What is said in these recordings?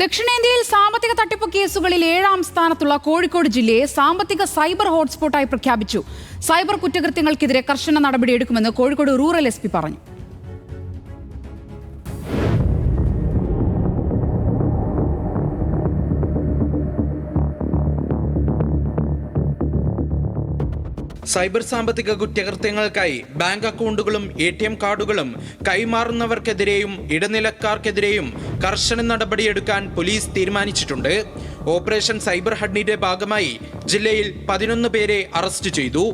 ദക്ഷിണേന്ത്യയിൽ സാമ്പത്തിക തട്ടിപ്പ് കേസുകളിൽ ഏഴാം സ്ഥാനത്തുള്ള കോഴിക്കോട് ജില്ലയെ സാമ്പത്തിക സൈബർ ഹോട്ട്സ്പോട്ടായി പ്രഖ്യാപിച്ചു. സൈബർ കുറ്റകൃത്യങ്ങൾക്കെതിരെ കർശന നടപടിയെടുക്കുമെന്ന് കോഴിക്കോട് റൂറൽ എസ് പറഞ്ഞു. സൈബർ സാമ്പത്തിക കുറ്റകൃത്യങ്ങൾക്കായി ബാങ്ക് അക്കൗണ്ടുകളും എ ടി എം കാർഡുകളും കൈമാറുന്നവർക്കെതിരെയും ഇടനിലക്കാർക്കെതിരെയും കർശന നടപടിയെടുക്കാൻ പോലീസ് തീരുമാനിച്ചിട്ടുണ്ട്. ഓപ്പറേഷൻ സൈബർ ഹഡിന്റെ ഭാഗമായി ജില്ലയിൽ പതിനൊന്ന് പേരെ അറസ്റ്റ് ചെയ്തു.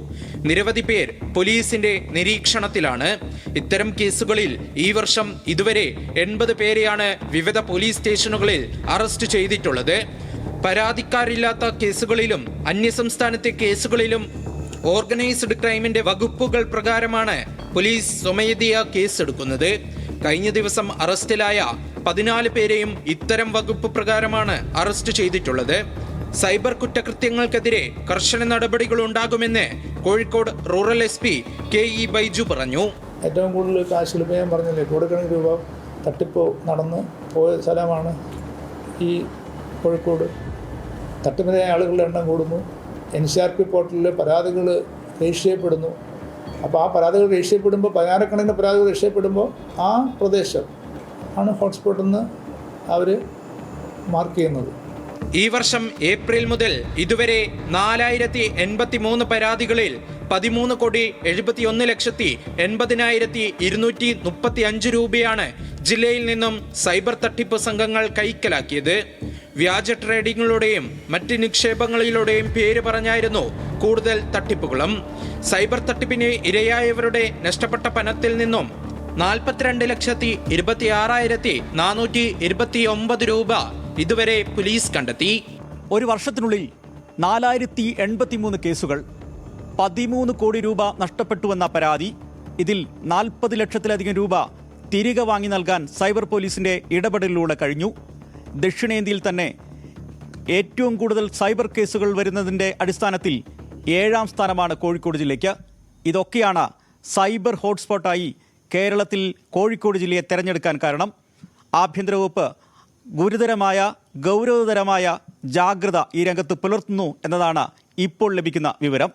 നിരവധി പേർ പോലീസിന്റെ നിരീക്ഷണത്തിലാണ്. ഇത്തരം കേസുകളിൽ ഈ വർഷം ഇതുവരെ എൺപത് പേരെയാണ് വിവിധ പോലീസ് സ്റ്റേഷനുകളിൽ അറസ്റ്റ് ചെയ്തിട്ടുള്ളത്. പരാതിക്കാരില്ലാത്ത കേസുകളിലും അന്യസംസ്ഥാനത്തെ കേസുകളിലും ഓർഗനൈസ്ഡ് ക്രൈമിന്റെ വകുപ്പുകൾ പ്രകാരമാണ് പോലീസ് സ്വമേധയാ കേസെടുക്കുന്നത്. കഴിഞ്ഞ ദിവസം അറസ്റ്റിലായ പതിനാല് പേരെയും ഇത്തരം വകുപ്പ് പ്രകാരമാണ് അറസ്റ്റ് ചെയ്തിട്ടുള്ളത്. സൈബർ കുറ്റകൃത്യങ്ങൾക്കെതിരെ കർശന നടപടികൾ ഉണ്ടാകുമെന്ന് Kozhikode rural S P K E Baiju പറഞ്ഞു. ഏറ്റവും കൂടുതൽ കാശ് ഞാൻ പറഞ്ഞില്ലേ കോടിക്കണക്കിന് രൂപ തട്ടിപ്പ് നടന്ന് പോയ സ്ഥലമാണ് ഈ കോഴിക്കോട്. തട്ടിപ്പിനായ ആളുകളുടെ എണ്ണം കൂടുന്നു. എൻ സി ആർ പി പോർട്ടലിൽ പരാതികൾ രജിസ്റ്റർ ചെയ്യപ്പെടുന്നു. അപ്പോൾ ആ പരാതികൾ രജിസ്റ്റർ ചെയ്യപ്പെടുമ്പോൾ പതിനായിരക്കണക്കിന് പരാതികൾ രജിസ്റ്റർ ചെയ്യപ്പെടുമ്പോൾ ആ പ്രദേശം ആണ് ഹോട്ട്സ്പോട്ടെന്ന് അവർ മാർക്ക് ചെയ്യുന്നത്. ഈ വർഷം ഏപ്രിൽ മുതൽ ഇതുവരെ നാലായിരത്തി എൺപത്തി മൂന്ന് പരാതികളിൽ പതിമൂന്ന് കോടി എഴുപത്തി ഒന്ന് ലക്ഷത്തി എൺപതിനായിരത്തി ഇരുന്നൂറ്റി മുപ്പത്തി അഞ്ച് രൂപയാണ് ജില്ലയിൽ നിന്നും സൈബർ തട്ടിപ്പ് സംഘങ്ങൾ കൈക്കലാക്കിയത്. വ്യാജ ട്രേഡിങ്ങിലൂടെയും മറ്റ് നിക്ഷേപങ്ങളിലൂടെയും പേര് പറഞ്ഞായിരുന്നു കൂടുതൽ തട്ടിപ്പുകളും. സൈബർ തട്ടിപ്പിന് ഇരയായവരുടെ നഷ്ടപ്പെട്ട പണത്തിൽ നിന്നും നാൽപ്പത്തിരണ്ട് ലക്ഷത്തി ഇരുപത്തി ആറായിരത്തി നാനൂറ്റി ഇരുപത്തി ഒമ്പത് രൂപ ഇതുവരെ പോലീസ് കണ്ടെത്തി. ഒരു വർഷത്തിനുള്ളിൽ നാലായിരത്തി എൺപത്തിമൂന്ന് കേസുകൾ പതിമൂന്ന് കോടി രൂപ നഷ്ടപ്പെട്ടുവെന്ന പരാതി ഇതിൽ നാൽപ്പത് ലക്ഷത്തിലധികം രൂപ തിരികെ വാങ്ങി നൽകാൻ സൈബർ പോലീസിന്റെ ഇടപെടലിലൂടെ കഴിഞ്ഞു. ദക്ഷിണേന്ത്യയിൽ തന്നെ ഏറ്റവും കൂടുതൽ സൈബർ കേസുകൾ വരുന്നതിന്റെ അടിസ്ഥാനത്തിൽ ഏഴാം സ്ഥാനമാണ് കോഴിക്കോട് ജില്ലയ്ക്ക്. ഇതൊക്കെയാണ് സൈബർ ഹോട്ട്സ്പോട്ടായി കേരളത്തിൽ കോഴിക്കോട് ജില്ലയെ തെരഞ്ഞെടുക്കാൻ കാരണം. ആഭ്യന്തര വകുപ്പ് ഗുരുതരമായ ഗൗരവതരമായ ജാഗ്രത ഈ രംഗത്ത് പുലർത്തുന്നു എന്നതാണ് ഇപ്പോൾ ലഭിക്കുന്ന വിവരം.